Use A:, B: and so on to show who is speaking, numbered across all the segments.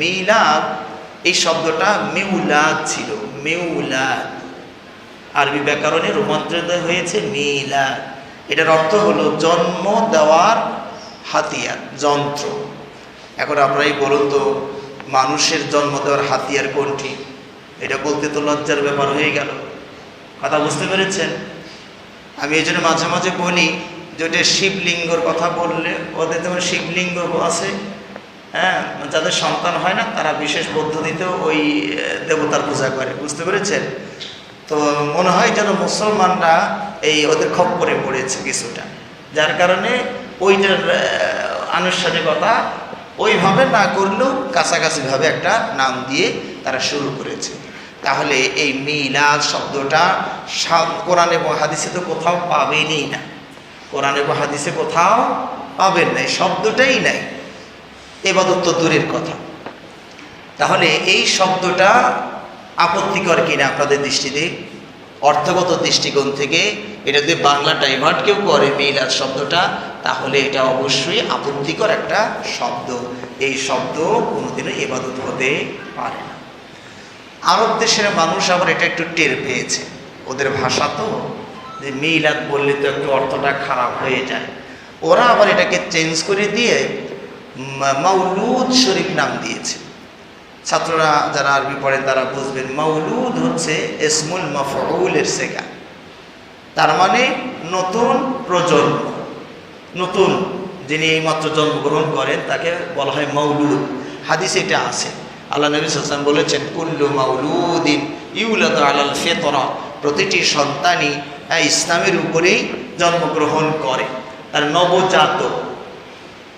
A: মিলাদ, এই শব্দটা মিউলাদ ছিল, মিউলাদ। আরবি ব্যাকরণে রূপান্তরিত হয়েছে মিলাদ। এটার অর্থ হলো জন্ম দেওয়ার হাতিয়ার, যন্ত্র। এখন আপনারাই বলুন তো, মানুষের জন্ম দেওয়ার হাতিয়ার কোনটি? এটা বলতে তো লজ্জার ব্যাপার হয়ে গেল। কথা বুঝতে পেরেছেন? আমি এই জন্য মাঝে মাঝে বলি, যে ওটা শিবলিঙ্গর কথা বললে ওদের যেমন শিবলিঙ্গ আছে। হ্যাঁ যাদের সন্তান হয় না, তারা বিশেষ পদ্ধতিতেও ওই দেবতার পূজা করে, বুঝতে পেরেছেন? তো মনে হয় যেন মুসলমানরা এই ওদের খপ্পরে পড়েছে কিছুটা। যার কারণে ওইটার আনুষ্ঠানিকতা ওইভাবে না করলেও কাছাকাছিভাবে একটা নাম দিয়ে তারা শুরু করেছে। তাহলে এই মিলাদ শব্দটা কোরআন এবং তো কোথাও পাবেনই না। কোরআন এবং কোথাও পাবেন না, এই শব্দটাই নাই। এবাদত তো দূরের কথা। তাহলে এই শব্দটা আপত্তিকর কিনা আপনাদের দৃষ্টিতে? অর্থগত দৃষ্টিকোণ থেকে এটা যদি বাংলা ডাইভার্ট কেউ করে মিলাদ শব্দটা, তাহলে এটা অবশ্যই আপত্তিকর একটা শব্দ। এই শব্দ কোনোদিনও এবাদত হতে পারে না। আরব দেশের মানুষ আবার এটা একটু টের পেয়েছে। ওদের ভাষা তো, যে মিলাদ বললে তো একটু অর্থটা খারাপ হয়ে যায়। ওরা আবার এটাকে চেঞ্জ করে দিয়ে মাউলুদ শরীফ নাম দিয়েছে। ছাত্ররা যারা আরবি পড়েন তারা বুঝবেন, মাউলুদ হচ্ছে এসমুল মফউলের সেকা তার মানে নতুন প্রজন্ম। নতুন যিনি এইমাত্র জন্মগ্রহণ করেন, তাকে বলা হয় মৌলুদ হাদিস এটা আছে। আল্লাহ নবী হাসান বলেছেন, কুল্লু মাউলুদিন ইউলাদ আলাল ফেতরা। প্রতিটি সন্তানই ইসলামের উপরেই জন্মগ্রহণ করে। তার নবজাতক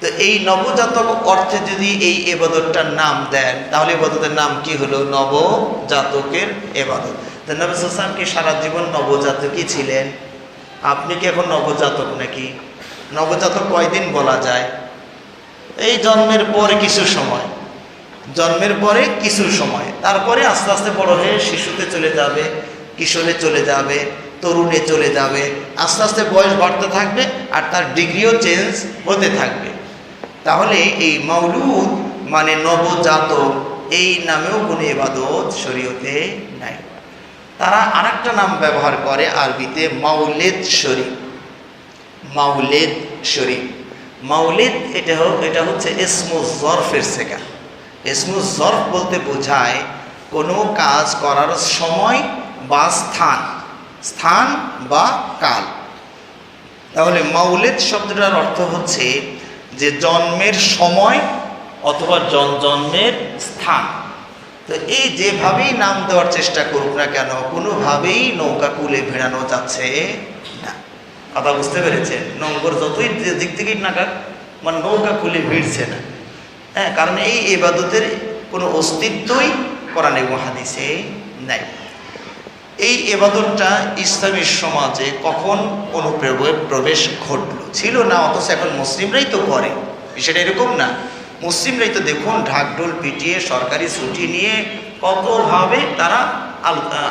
A: তো এই নবজাতক অর্থে যদি এই এবাদতটার নাম দেন, তাহলে এবাদতের নাম কি হলো? নবজাতকের এবাদত। তো নবী কি সারা জীবন নবজাতকই ছিলেন? আপনি কি এখন নবজাতক নাকি? নবজাতক কয়দিন বলা যায়? এই জন্মের পরে কিছু সময়। জন্মের পরে কিছু সময়। তারপরে আস্তে আস্তে বড় হয়ে শিশুতে চলে যাবে, কিশোরে চলে যাবে, তরুণে চলে যাবে। আস্তে আস্তে বয়স বাড়তে থাকবে আর তার ডিগ্রিও চেঞ্জ হতে থাকবে। তাহলে এই মৌলুদ মানে নবজাতক, এই নামেও কোনো এবাদত শরীয়তে নাই। তারা আরেকটা নাম ব্যবহার করে আরবিতে মাউলেদ শরীফ। মাউলেদ শরীফ। মাউলিদ এটা হোক এটা হচ্ছে ইসমু জরফের শেখা। ইসমু জরফ বলতে বোঝায় কোনো কাজ করার সময় বা স্থান স্থান বা কাল। তাহলে মাউলিদ শব্দটার অর্থ হচ্ছে যে জন্মের সময় অথবা জন জন্মের স্থান। তো এই যেভাবেই নাম দেওয়ার চেষ্টা করুক না কেন, কোনোভাবেই নৌকা কুলে ভেড়ানো যাচ্ছে না। কথা বুঝতে পেরেছেন? নম্বর যতই দিক থেকেই নাকাক মানে নৌকা খুলে ভিড়ছে না। হ্যাঁ কারণ এই এবাদতের কোনো অস্তিত্বই কোরআন এবং হাদিসে নাই। এই এবাদতটা ইসলামী সমাজে কখন অনুপ্রবে- প্রবেশ ঘটলো? ছিল না, অথচ এখন মুসলিমরাই তো করে। সেটা এরকম না। মুসলিমরাই তো দেখুন, ঢাকঢোল পিটিয়ে, সরকারি ছুটি নিয়ে কতভাবে তারা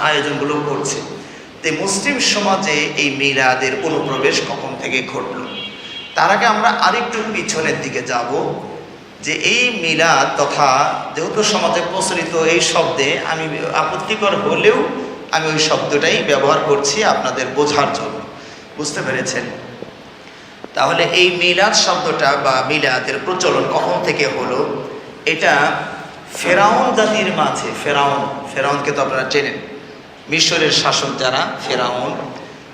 A: আয়োজনগুলো করছে। তো মুসলিম সমাজে এই মিলাদের অনুপ্রবেশ কখন থেকে ঘটলো? তার আগে আমরা আরেকটু পিছনের দিকে যাব, যে এই মিলাদ তথা যেহেতু সমাজে প্রচলিত এই শব্দে আমি আপত্তিকর হলেও আমি ওই শব্দটাই ব্যবহার করছি আপনাদের বোঝার জন্য। বুঝতে পেরেছেন? তাহলে এই মিলাদ শব্দটা বা মিলাদের প্রচলন কখন থেকে হলো? এটা ফেরাউন জাতির মাঝে, ফেরাউন, ফেরাউনকে তো আপনারা চেনেন। মিশরের শাসক যারা, ফেরাউন,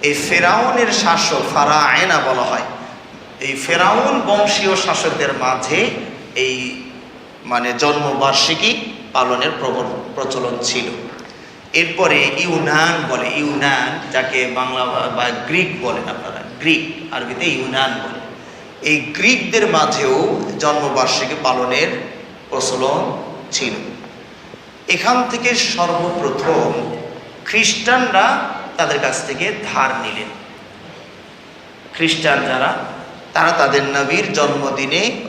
A: এই ফেরাউনের শাসক ফারা আয়না বলা হয়। এই ফেরাউন বংশীয় শাসকদের মাঝে এই মানে জন্মবার্ষিকী পালনের প্রবল প্রচলন ছিল। এরপরে ইউনান বলে, ইউনান যাকে বাংলা বা- গ্রিক বলেন আপনারা, গ্রিক, আরবিতে ইউনান বলে। এই গ্রিকদের মাঝেও জন্মবার্ষিকী পালনের প্রচলন ছিল। এখান থেকে সর্বপ্রথম খ্রিস্টানরা তাদের কাছ থেকে ধার নিলেন। খ্রিস্টান যারা, তারা তাদের নবীর জন্মদিনে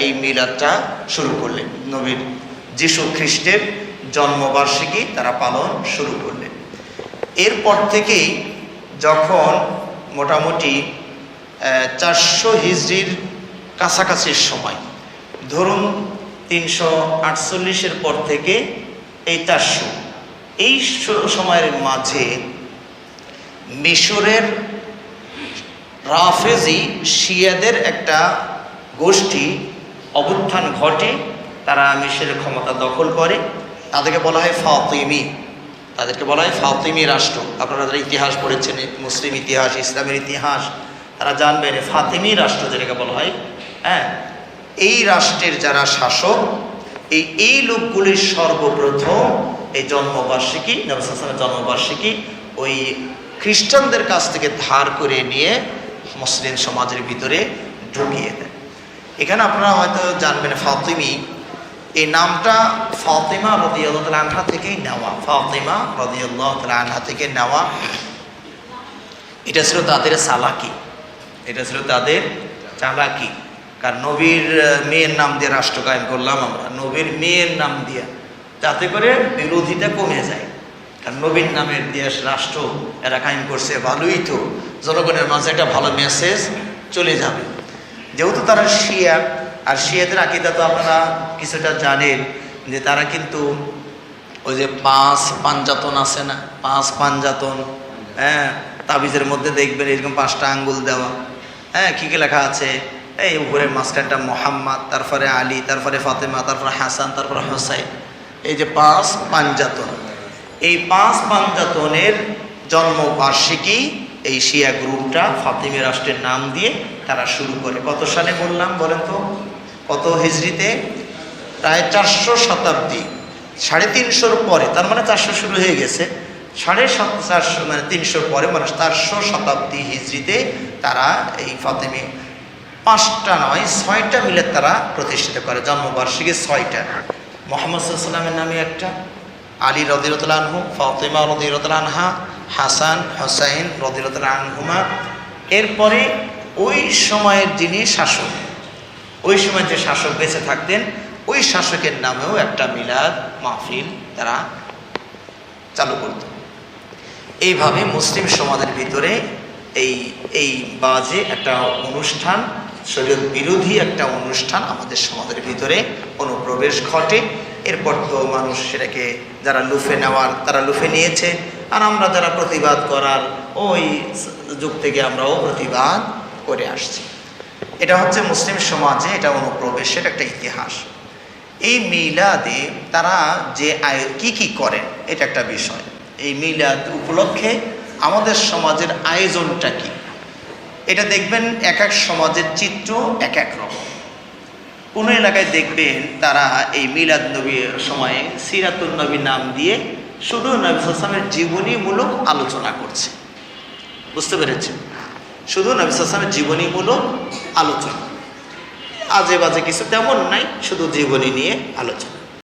A: এই মিলাদটা শুরু করলেন। নবীর যিশু খ্রিস্টের জন্মবার্ষিকী তারা পালন শুরু করলেন। এরপর থেকেই যখন মোটামুটি চারশো হিজড়ির কাছাকাছির সময়, ধরুন তিনশো আটচল্লিশের পর থেকে এই চারশো, এই সময়ের মাঝে মিশরের রাফেজি শিয়াদের একটা গোষ্ঠী অবুত্থান ঘটে, তারা মিশরের ক্ষমতা দখল করে। তাদেরকে বলা হয় ফাতিমি। তাদেরকে বলা হয় ফাতিমি রাষ্ট্র। আপনারা যারা ইতিহাস পড়েছেন মুসলিম ইতিহাস, ইসলামের ইতিহাস, তারা জানবেন ফাতিমি রাষ্ট্র যেটাকে বলা হয় হ্যাঁ? এই রাষ্ট্রের যারা শাসক, এই এই লোকগুলির সর্বপ্রথম এই জন্মবার্ষিকী নবসামের জন্মবার্ষিকী ওই খ্রিস্টানদের কাছ থেকে ধার করে নিয়ে মুসলিম সমাজের ভিতরে ঢুকিয়ে দেয়। এখানে আপনারা হয়তো জানবেন ফাতিমি এই নামটা ফাতিমা রদিয়াল্লাহ আনহা থেকেই নেওয়া। ফাতিমা রদিয়াল্লাহ আনহা থেকে নেওয়া। এটা ছিল তাদের চালাকি। এটা ছিল তাদের চালাকি। কারণ নবীর মেয়ের নাম দিয়ে রাষ্ট্র কায়েম করলাম আমরা। নবীর মেয়ের নাম দিয়ে। যাতে করে বিরোধিতা কমে যায়। কারণ নবীর নামের দেশ রাষ্ট্র এরা কায়েম করছে। ভালোই তো। জনগণের মাঝে একটা ভালো মেসেজ চলে যাবে। যেহেতু তারা শিয়া, আর শিয়াদের আকিদা তো আপনারা কিছুটা জানেন যে তারা কিন্তু ওই যে পাঁচ পাঞ্জাতন আছে না, পাঁচ পাঞ্জাতন হ্যাঁ তাবিজের মধ্যে দেখবেন এরকম পাঁচটা আঙ্গুল দেওয়া। হ্যাঁ কী কী লেখা আছে? এই উপরের মাঝখানটা মোহাম্মদ, তারপরে আলী, তারপরে ফাতেমা, তারপরে হাসান, তারপরে হোসাইন। এই যে পাঁচ পাঞ্জাতন। এই পাঁচ পাঞ্জাতনের জন্মবার্ষিকী এই শিয়া গ্রুপটা ফাতিমি রাষ্ট্রের নাম দিয়ে তারা শুরু করে। কত সালে বললাম বলেন তো? কত হিজড়িতে? প্রায় চারশো শতাব্দী। সাড়ে তিনশোর পরে, তার মানে চারশো শুরু হয়ে গেছে। সাড়ে সাত, চারশো মানে তিনশোর পরে মানে চারশো শতাব্দী হিজড়িতে তারা এই ফাতেমি পাঁচটা নয়, ছয়টা মিলে তারা প্রতিষ্ঠিত করে। জন্মবার্ষিকী ছয়টা। মোহাম্মদ সাল্লামের নামে একটা। আলী রদিরতুল আনহু, ফতেমা রদিরতুল আনহা, হাসান, হোসাইন রদিরতুল আনহুমা। এরপরে ওই সময়ের যিনি শাসক, ওই সময় যে শাসক বেঁচে থাকতেন, ওই শাসকের নামেও একটা মিলাদ, মাহফিল তারা চালু করত এইভাবে মুসলিম সমাজের ভিতরে এই এই বাজে একটা অনুষ্ঠান, শরীয়ত বিরোধী একটা অনুষ্ঠান আমাদের সমাজের ভিতরে অনুপ্রবেশ ঘটে। এরপর তো মানুষ সেটাকে যারা লুফে নেওয়ার, তারা লুফে নিয়েছে। আর আমরা যারা প্রতিবাদ করার, ওই যুগ থেকে আমরাও প্রতিবাদ করে আসছি। এটা হচ্ছে মুসলিম সমাজে এটা অনুপ্রবেশের একটা ইতিহাস। এই মিলাদে তারা যে আয় কি কি করেন এটা একটা বিষয়। এই মিলাদ উপলক্ষে আমাদের সমাজের আয়োজনটা কি? এটা দেখবেন এক এক সমাজের চিত্র এক এক রকম। কোনো এলাকায় দেখবেন তারা এই মিলাদ নবীর সময়ে সিরাতুল নবী নাম দিয়ে শুধু নবী সালামের জীবনীমূলক আলোচনা করছে। বুঝতে পেরেছেন? শুধু নবী সালামের জীবনীমূলক আলোচনা। আজে বাজে কিছু তেমন নাই শুধু জীবনী নিয়ে আলোচনা।